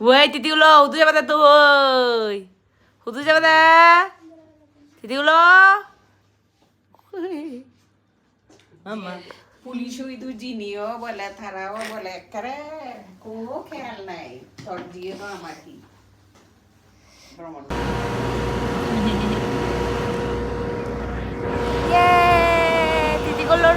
ওই তিতিগুলো হুদু যাবে দে তুই। হুদু যাবে দে। তিতিগুলো পুলিশ ওই দু জিনিও বলে তারাও বলে করে কোনো খেয়াল নাই। তোর দিয়ে তো আমার কি ভ্রমণ তিতিগুলোর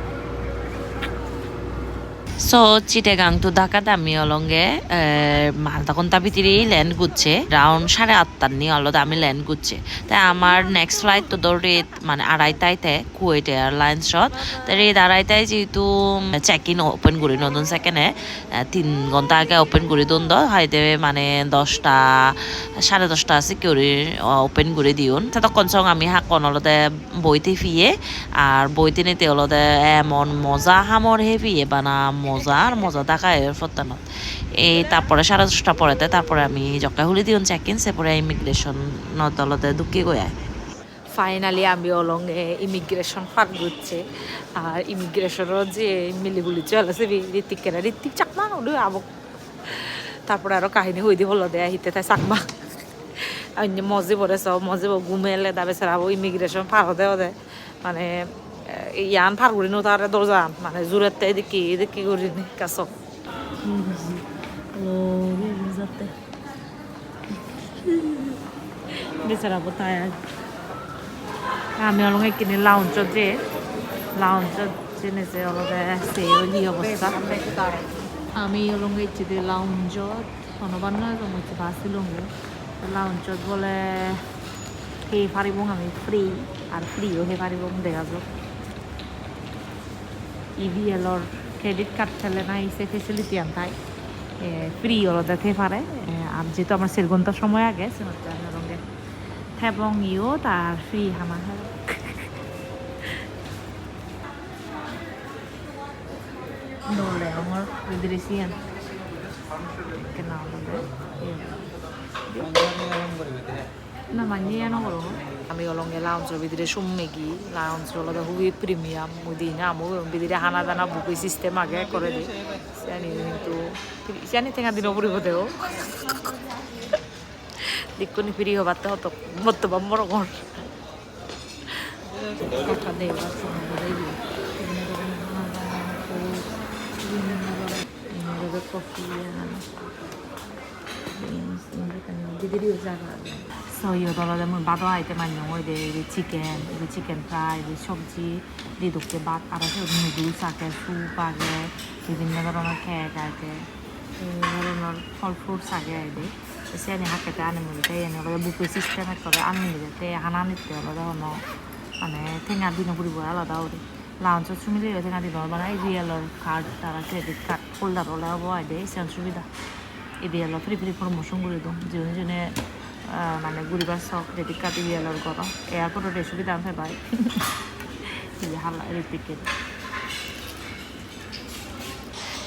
So, চিটাগাং তো ঢাকাতে আমি অলঙ্গে মালদা কোনটা ভিতরে ল্যান্ড করছে রাউন্ড সাড়ে আটটার নিয়ে অলদ আমি ল্যান্ড করছে তাই আমার নেক্সট ফ্লাইট তো ধর মানে আড়াইটাইতে কুয়েট এয়ারলাইন্সত তাই রেত আড়াইটাই যেহেতু চেক ইন ওপেন করি নতুন সেকেন্ডে তিন ঘণ্টা আগে ওপেন করে দন দ হাইতে মানে দশটা সাড়ে দশটা সিকিউরি ওপেন করে দিউন ততক্ষণ সঙ্গ আমি হাকন অলদে বইতে ফিয়ে আর বইতে নিতে অলদে এমন মজা হামর হে ফিয়ে বানা মজা আর মজা দেখায় এর ফতানত এই তারপরে সাড়ে দশটা পরেতে তারপরে আমি জকা হুলি দিউন চেক ইন সেপরে ইমিগ্রেশন নতলতে দুঃখি গয়ায় ফাইনালি আমি অলঙ্গে ইমিগ্রেশন পার করছে আর ইমিগ্রেশনও যে মিলিগুলি চলেছে ঋতিকেরা, ঋতিক চাকমা ওদের আবক তারপরে আরও কাহিনী হই দি হলো দেয়া হিতে তাই চাকমা। অন্য মজি পরে সব মজি ঘুমেলে দাবে সেরাবো ইমিগ্রেশন পার হতে হতে মানে ইয়ান পার করি তার দরজান মানে জোরেতে এদিকে এদিকে করি নি কাছ তাই আর আমি অলঙ্গে কিনে লাউঞ্চত যে লাউঞ্চত জেনেছে অলগে সে ওই অবস্থা আমি অলঙ্গে ইচ্ছে দিয়ে লাউঞ্জত হনবান নয় তো ইচ্ছে বাসিলঙ্গে লাউঞ্চত বলে সেই পারিব আমি ফ্রি আর ফ্রিও সেই পারিব দেখা যাক ইভিএলর ক্রেডিট কার্ড ফেলে না ইসে ফেসিলিটি আনতাই। ফ্রি অলদে থে পারে আর যেহেতু আমার সের সময় আগে সেমতে আমি ইও তার ফ্রি হামা হলো Dole, amor, Vidrisian. Genau, dole. Namanya ano ko আমি অলঙ্গে লাউঞ্জের ভিতরে সুম্মে কি লাউঞ্জ হলো খুবই প্রিমিয়াম মুদিন আমু ভিতরে হানা দানা বুকুই সিস্টেম আগে করে দিই জানি কিন্তু জানি ঠেঙা দিন পরিব দেও দিকুনি ফিরি হবার তো হতো বর্তমান বড় ঘর কথা দেব coffee So io do la mun bado ai te man yo de de chicken, de chicken fry, de সবজি দি দুকে ভাত আর আছে নুডলস আছে স্যুপ আগে বিভিন্ন ধরনের কেক আছে এই ধরনের ফল ফ্রুটস আগে আইদে সেনে হাকেতে আনি মিলি তাই এনে ওরা বুফে সিস্টেমে করে আনি মিলি তে হানা নিতে আলাদা হনো মানে ঠেঙা দিন ঘুরিব আলাদা ওরে লাউঞ্চত সুমিলে ঠেঙা দিন এই রিয়েলর কার্ড তারা ক্রেডিট কার্ড হোল্ডার ওলা হব আইদে সেন সুবিধা ইডিয়াল ফ্রি ফ্রি প্রমোশন করে দিম যোনে আহ, মানে ঘুরিবার শখ ক্রেডিট কার্ড ইডিয়ালর কর এয়ারপোর্টত সুবিধা আছে ভাই? হালা রিপিকেট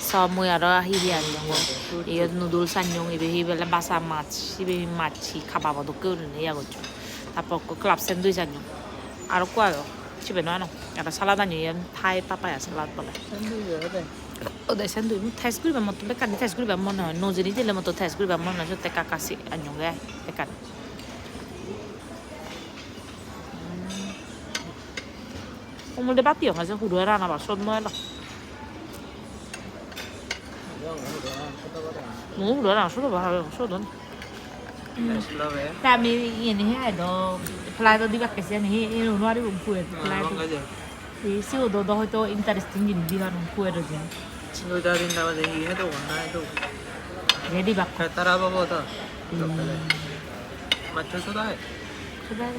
সব মই আৰু আহি দি আনিলোঁ ইয়াত নুডলছ আনিলোঁ ইবে সিবেলে বাচা মাছ সিবে মাছ খাবা বদকে ইয়া করছ তারপর ক্লাব স্যান্ডউইচ আনিলোঁ আৰু কোৱা আৰু চিবে নহয় ন? এটা চালাদ আনি ঠাই পাপায়া চালাদ বলে। ওদাইছেন দুই মুখ থাইস করিবা মতো বেকানি থাইস করিবা মনে হয় নজরি দিলে মতো থাইস করিবা মনে হয় সত্যি কাকাসি আনজঙ্গে বেকান ওমলে বাতি হয় যে হুড়ো রানা বাসন ময়লা মু হুড়ো রানা শুধু ভাবে শুধু আমি এনে হ্যাঁ ফ্লাইটও দিবা কেছি আমি নোৱাৰিব ফুৱে ফ্লাইট সিও দহ হয়তো ইণ্টাৰেষ্টিং জিনিস দিবা ফুৱেৰ 친구들이나 내기 해도 원나 해도 रेडी 잘 따라봐 보다. 음. 맞춰서 다 해. सुधार